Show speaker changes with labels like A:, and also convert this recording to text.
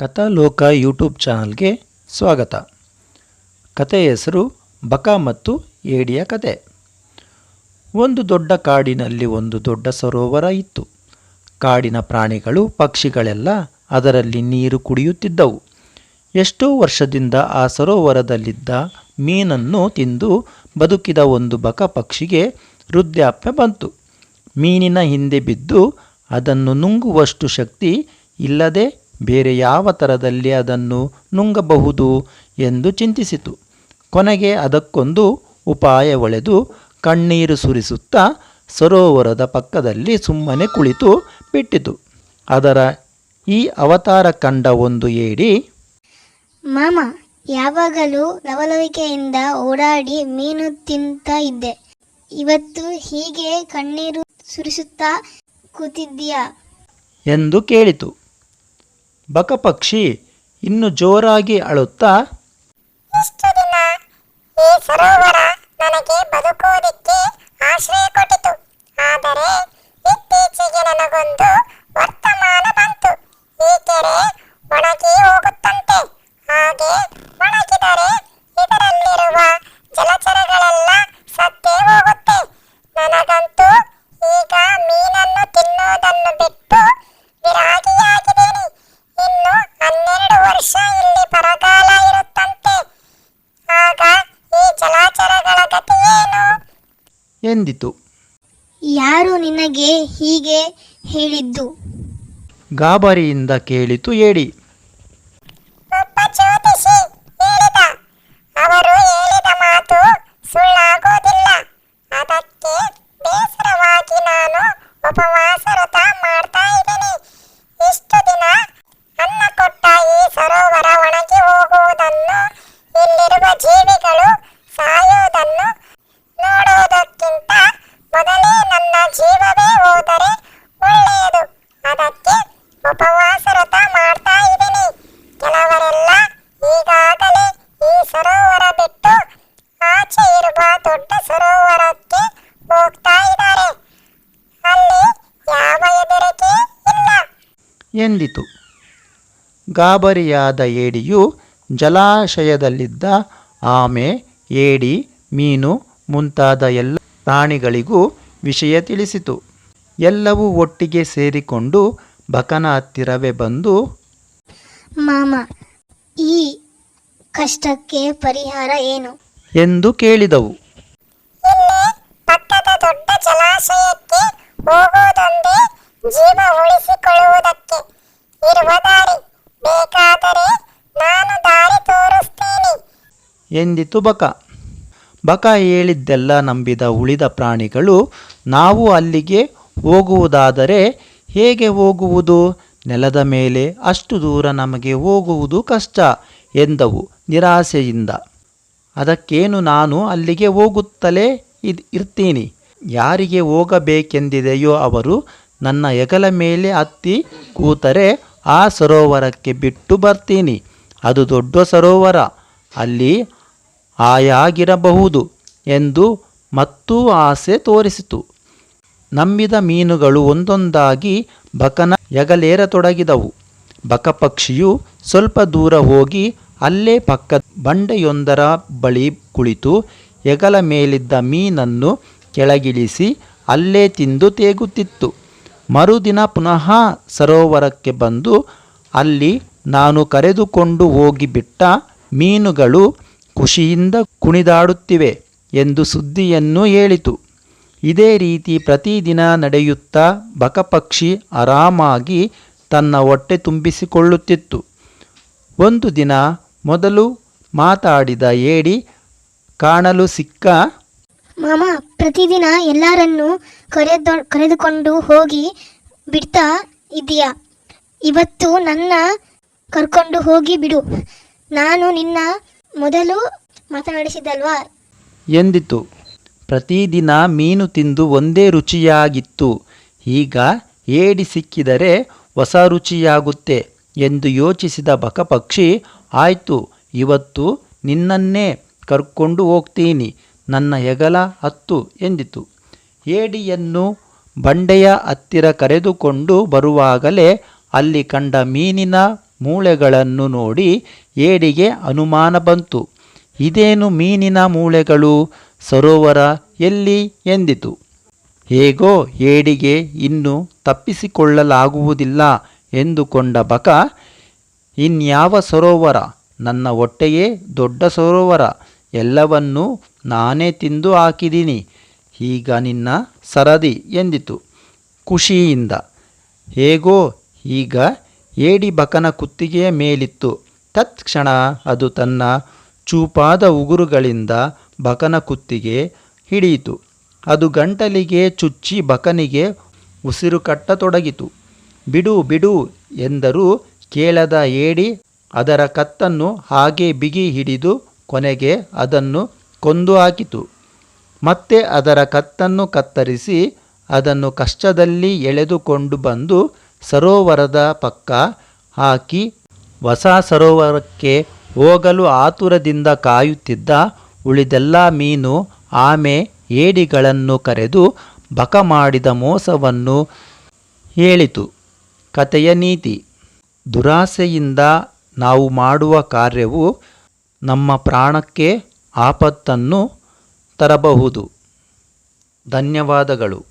A: ಕಥಾಲೋಕ YouTube ಚಾನಲ್ಗೆ ಸ್ವಾಗತ. ಕಥೆಯ ಹೆಸರು ಬಕ ಮತ್ತು ಏಡಿಯ ಕತೆ ಒಂದು ದೊಡ್ಡ ಕಾಡಿನಲ್ಲಿ ಒಂದು ದೊಡ್ಡ ಸರೋವರ ಇತ್ತು. ಕಾಡಿನ ಪ್ರಾಣಿಗಳು, ಪಕ್ಷಿಗಳೆಲ್ಲ ಅದರಲ್ಲಿ ನೀರು ಕುಡಿಯುತ್ತಿದ್ದವು. ಎಷ್ಟೋ ವರ್ಷದಿಂದ ಆ ಸರೋವರದಲ್ಲಿದ್ದ ಮೀನನ್ನು ತಿಂದು ಬದುಕಿದ ಒಂದು ಬಕ ಪಕ್ಷಿಗೆ ವೃದ್ಧಾಪ್ಯ ಬಂತು. ಮೀನಿನ ಹಿಂದೆ ಬಿದ್ದು ಅದನ್ನು ನುಂಗುವಷ್ಟು ಶಕ್ತಿ ಇಲ್ಲದೆ ಬೇರೆ ಯಾವ ಥರದಲ್ಲಿ ಅದನ್ನು ನುಂಗಬಹುದು ಎಂದು ಚಿಂತಿಸಿತು. ಕೊನೆಗೆ ಅದಕ್ಕೊಂದು ಉಪಾಯ ಒಳೆದು ಕಣ್ಣೀರು ಸುರಿಸುತ್ತಾ ಸರೋವರದ ಪಕ್ಕದಲ್ಲಿ ಸುಮ್ಮನೆ ಕುಳಿತು ಬಿಟ್ಟಿತು. ಅದರ ಈ ಅವತಾರ ಕಂಡ ಒಂದು ಏಡಿ
B: ಮಾಮ ಯಾವಾಗಲೂ ಲವಲವಿಕೆಯಿಂದ ಓಡಾಡಿ ಮೀನು ತಿಂತ ಇದ್ದೆ. ಇವತ್ತು ಹೀಗೆ ಕಣ್ಣೀರು ಸುರಿಸುತ್ತಾ ಕೂತಿದ್ದೀಯಾ?
A: ಎಂದು ಕೇಳಿತು. ಬಕಪಕ್ಷಿ ಇನ್ನು ಜೋರಾಗಿ ಅಳುತ್ತಾ?
C: ಇಷ್ಟು ದಿನ ಈ ಸರೋವರ ನನಗೆ ಬದುಕುವುದಕ್ಕೆ ಆಶ್ರಯ ಕೊಟ್ಟಿತು. ಆದರೆ ಇತ್ತೀಚೆಗೆ ನನಗೊಂದು
A: ಎಂದಿತು?
B: ಯಾರು ನಿನಗೆ ಹೀಗೆ ಹೇಳಿದ್ದು?
A: ಗಾಬರಿಯಿಂದ ಕೇಳಿತು ಏಡಿ. ಎಂದಿತು. ಗಾಬರಿಯಾದ ಏಡಿಯು ಜಲಾಶಯದಲ್ಲಿದ್ದ ಆಮೆ ಏಡಿ ಮೀನು ಮುಂತಾದ ಎಲ್ಲ ಪ್ರಾಣಿಗಳಿಗೂ ವಿಷಯ ತಿಳಿಸಿತು. ಎಲ್ಲವೂ ಒಟ್ಟಿಗೆ ಸೇರಿಕೊಂಡು ಬಕನ ಹತ್ತಿರವೇ ಬಂದು
B: ಮಾಮ ಈ ಕಷ್ಟಕ್ಕೆ ಪರಿಹಾರ ಏನು?
A: ಎಂದು ಕೇಳಿದವು.
C: ಪಕ್ಕದ ದೊಡ್ಡ ಜಲಾಶಯಕ್ಕೆ ಹೋಗುವುದೊಂದೇ ಜೀವ ಉಳಿಸಿಕೊಳ್ಳುವುದಕ್ಕೆ ಬೇಕಾದರೆ ನಾನು ದಾರಿ
A: ಎಂದಿತು ಬಕ. ಬಕ ಹೇಳಿದ್ದೆಲ್ಲ ನಂಬಿದ ಉಳಿದ ಪ್ರಾಣಿಗಳು ನಾವು ಅಲ್ಲಿಗೆ ಹೋಗುವುದಾದರೆ ಹೇಗೆ ಹೋಗುವುದು? ನೆಲದ ಮೇಲೆ ಅಷ್ಟು ದೂರ ನಮಗೆ ಹೋಗುವುದು ಕಷ್ಟ ಎಂದವು ನಿರಾಸೆಯಿಂದ. ಅದಕ್ಕೇನು ನಾನು ಅಲ್ಲಿಗೆ ಹೋಗುತ್ತಲೇ ಇದ್, ಇರ್ತೀನಿ. ಯಾರಿಗೆ ಹೋಗಬೇಕೆಂದಿದೆಯೋ ಅವರು ನನ್ನ ಹೆಗಲ ಮೇಲೆ ಹತ್ತಿ ಕೂತರೆ ಆ ಸರೋವರಕ್ಕೆ ಬಿಟ್ಟು ಬರ್ತೀನಿ. ಅದು ದೊಡ್ಡ ಸರೋವರ. ಅಲ್ಲಿ ಆಯಾಗಿರಬಹುದು ಎಂದು ಮತ್ತೂ ಆಸೆ ತೋರಿಸಿತು. ನಂಬಿದ ಮೀನುಗಳು ಒಂದೊಂದಾಗಿ ಬಕನ ಎಗಲೇರತೊಡಗಿದವು ಬಕಪಕ್ಷಿಯು ಸ್ವಲ್ಪ ದೂರ ಹೋಗಿ ಅಲ್ಲೇ ಪಕ್ಕ ಬಂಡೆಯೊಂದರ ಬಳಿ ಕುಳಿತು ಎಗಲ ಮೇಲಿದ್ದ ಮೀನನ್ನು ಕೆಳಗಿಳಿಸಿ ಅಲ್ಲೇ ತಿಂದು ತೇಗುತ್ತಿತ್ತು. ಮರುದಿನ ಪುನಃ ಸರೋವರಕ್ಕೆ ಬಂದು ಅಲ್ಲಿ ನಾನು ಕರೆದುಕೊಂಡು ಹೋಗಿಬಿಟ್ಟ ಮೀನುಗಳು ಖುಷಿಯಿಂದ ಕುಣಿದಾಡುತ್ತಿವೆ ಎಂದು ಸುದ್ದಿಯನ್ನು ಹೇಳಿತು. ಇದೇ ರೀತಿ ಪ್ರತಿದಿನ ನಡೆಯುತ್ತಾ ಬಕಪಕ್ಷಿ ಆರಾಮಾಗಿ ತನ್ನ ಹೊಟ್ಟೆ ತುಂಬಿಸಿಕೊಳ್ಳುತ್ತಿತ್ತು. ಒಂದು ದಿನ ಮೊದಲು ಮಾತಾಡಿದ ಏಡಿ, ಕಾಣಲು ಸಿಕ್ಕ?
B: ಮಾಮ, ಪ್ರತಿದಿನ ಎಲ್ಲರನ್ನೂ ಕರೆದೊ, ಕರೆದುಕೊಂಡು ಹೋಗಿ ಬಿಡ್ತಾ ಇದೀಯ ಇವತ್ತು ನನ್ನ ಕರ್ಕೊಂಡು ಹೋಗಿ ಬಿಡು. ನಾನು ನಿನ್ನ ಮೊದಲು ಮಾತನಾಡಿಸಿದಲ್ವಾ
A: ಎಂದಿತು? ಪ್ರತಿದಿನ ಮೀನು ತಿಂದು ಒಂದೇ ರುಚಿಯಾಗಿತ್ತು. ಈಗ ಏಡಿ ಸಿಕ್ಕಿದರೆ ಹೊಸ ರುಚಿಯಾಗುತ್ತೆ ಎಂದು ಯೋಚಿಸಿದ ಬಕಪಕ್ಷಿ, ಆಯಿತು, ಇವತ್ತು ನಿನ್ನನ್ನೇ ಕರ್ಕೊಂಡು ಹೋಗ್ತೀನಿ. ನನ್ನ ಹೆಗಲ ಹತ್ತು ಎಂದಿತು. ಏಡಿಯನ್ನು ಬಂಡೆಯ ಹತ್ತಿರ ಕರೆದುಕೊಂಡು ಬರುವಾಗಲೇ ಅಲ್ಲಿ ಕಂಡ ಮೀನಿನ ಮೂಳೆಗಳನ್ನು ನೋಡಿ ಏಡಿಗೆ ಅನುಮಾನ ಬಂತು. ಇದೇನು ಮೀನಿನ ಮೂಳೆಗಳು? ಸರೋವರ ಎಲ್ಲಿ? ಎಂದಿತು. ಹೇಗೋ ಏಡಿಗೆ ಇನ್ನು ತಪ್ಪಿಸಿಕೊಳ್ಳಲಾಗುವುದಿಲ್ಲ ಎಂದುಕೊಂಡ ಬಕ, ಇನ್ಯಾವ ಸರೋವರ? ನನ್ನ ಹೊಟ್ಟೆಯೇ ದೊಡ್ಡ ಸರೋವರ. ಎಲ್ಲವನ್ನೂ ನಾನೇ ತಿಂದು ಹಾಕಿದ್ದೀನಿ. ಈಗ ನಿನ್ನ ಸರದಿ ಎಂದಿತು. ಖುಷಿಯಿಂದ. ಹೇಗೋ, ಈಗ ಏಡಿ ಬಕನ ಕುತ್ತಿಗೆಯ ಮೇಲಿತ್ತು. ತತ್ಕ್ಷಣ ಅದು ತನ್ನ ಚೂಪಾದ ಉಗುರುಗಳಿಂದ ಬಕನ ಕುತ್ತಿಗೆ ಹಿಡಿಯಿತು. ಅದು ಗಂಟಲಿಗೆ ಚುಚ್ಚಿ ಬಕನಿಗೆ ಉಸಿರು ಕಟ್ಟತೊಡಗಿತು. ಬಿಡು ಬಿಡು ಎಂದರೂ ಕೇಳದ ಏಡಿ ಅದರ ಕತ್ತನ್ನು ಹಾಗೆ ಬಿಗಿ ಹಿಡಿದು ಕೊನೆಗೆ ಅದನ್ನು ಕೊಂದು ಹಾಕಿತು. ಮತ್ತೆ ಅದರ ಕತ್ತನ್ನು ಕತ್ತರಿಸಿ ಅದನ್ನು ಕಷ್ಟದಲ್ಲಿ ಎಳೆದುಕೊಂಡು ಬಂದು ಸರೋವರದ ಪಕ್ಕ ಹಾಕಿ ಹೊಸ ಸರೋವರಕ್ಕೆ ಹೋಗಲು ಆತುರದಿಂದ ಕಾಯುತ್ತಿದ್ದ ಉಳಿದೆಲ್ಲ ಮೀನು, ಆಮೆ, ಏಡಿಗಳನ್ನು ಕರೆದು ಬಕ ಮಾಡಿದ ಮೋಸವನ್ನು ಹೇಳಿತು. ಕಥೆಯ ನೀತಿ. ದುರಾಸೆಯಿಂದ ನಾವು ಮಾಡುವ ಕಾರ್ಯವು ನಮ್ಮ ಪ್ರಾಣಕ್ಕೆ ಆಪತ್ತನ್ನು ತರಬಹುದು. ಧನ್ಯವಾದಗಳು.